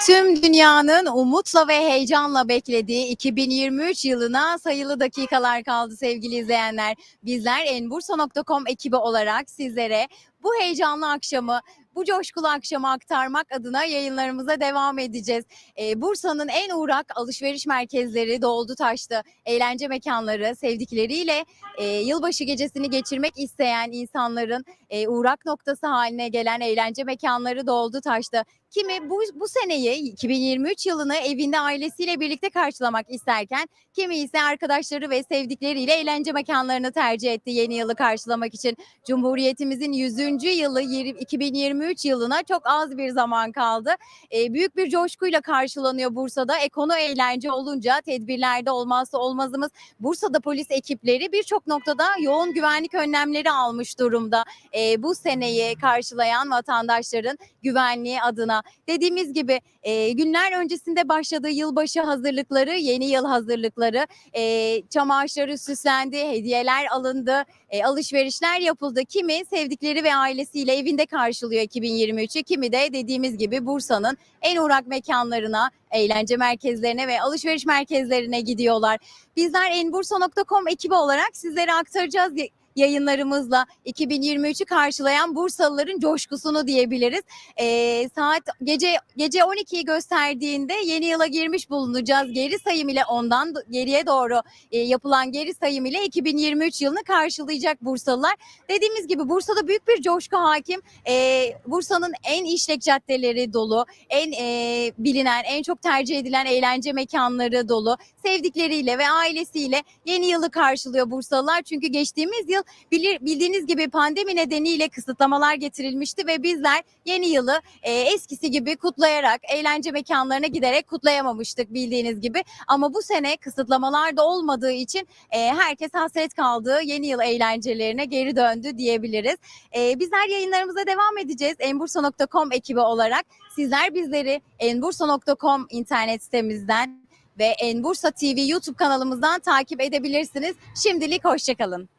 Tüm dünyanın umutla ve heyecanla beklediği 2023 yılına sayılı dakikalar kaldı sevgili izleyenler. Bizler enbursa.com ekibi olarak sizlere bu heyecanlı akşamı, bu coşkulu akşamı aktarmak adına yayınlarımıza devam edeceğiz. Ee, Bursa'nın en uğrak alışveriş merkezleri doldu taştı. Eğlence mekanları sevdikleriyle e, yılbaşı gecesini geçirmek isteyen insanların e, uğrak noktası haline gelen eğlence mekanları doldu taştı. Kimi bu, bu seneyi 2023 yılını evinde ailesiyle birlikte karşılamak isterken kimi ise arkadaşları ve sevdikleriyle eğlence mekanlarını tercih etti yeni yılı karşılamak için. Cumhuriyetimizin 100. yılı yirmi- 2023 yılına çok az bir zaman kaldı. Ee, büyük bir coşkuyla karşılanıyor Bursa'da. Ekonu eğlence olunca tedbirlerde olmazsa olmazımız Bursa'da polis ekipleri birçok noktada yoğun güvenlik önlemleri almış durumda. Ee, bu seneyi karşılayan vatandaşların güvenliği adına. Dediğimiz gibi e, günler öncesinde başladığı yılbaşı hazırlıkları, yeni yıl hazırlıkları, e, çam ağaçları süslendi, hediyeler alındı, e, alışverişler yapıldı. Kimi sevdikleri ve ailesiyle evinde karşılıyor 2023'ü, kimi de dediğimiz gibi Bursa'nın en uğrak mekanlarına, eğlence merkezlerine ve alışveriş merkezlerine gidiyorlar. Bizler enbursa.com ekibi olarak sizlere aktaracağız yayınlarımızla 2023'ü karşılayan Bursalıların coşkusunu diyebiliriz. Ee, saat gece gece 12'yi gösterdiğinde yeni yıla girmiş bulunacağız. Geri sayım ile ondan geriye doğru e, yapılan geri sayım ile 2023 yılını karşılayacak Bursalılar. Dediğimiz gibi Bursa'da büyük bir coşku hakim. Ee, Bursa'nın en işlek caddeleri dolu, en e, bilinen, en çok tercih edilen eğlence mekanları dolu. Sevdikleriyle ve ailesiyle yeni yılı karşılıyor Bursalılar. Çünkü geçtiğimiz yıl bilir, bildiğiniz gibi pandemi nedeniyle kısıtlamalar getirilmişti ve bizler yeni yılı e, eskisi gibi kutlayarak eğlence mekanlarına giderek kutlayamamıştık bildiğiniz gibi. Ama bu sene kısıtlamalar da olmadığı için e, herkes hasret kaldığı yeni yıl eğlencelerine geri döndü diyebiliriz. E, bizler yayınlarımıza devam edeceğiz. Enbursa.com ekibi olarak sizler bizleri enbursa.com internet sitemizden ve Enbursa TV YouTube kanalımızdan takip edebilirsiniz. Şimdilik hoşçakalın.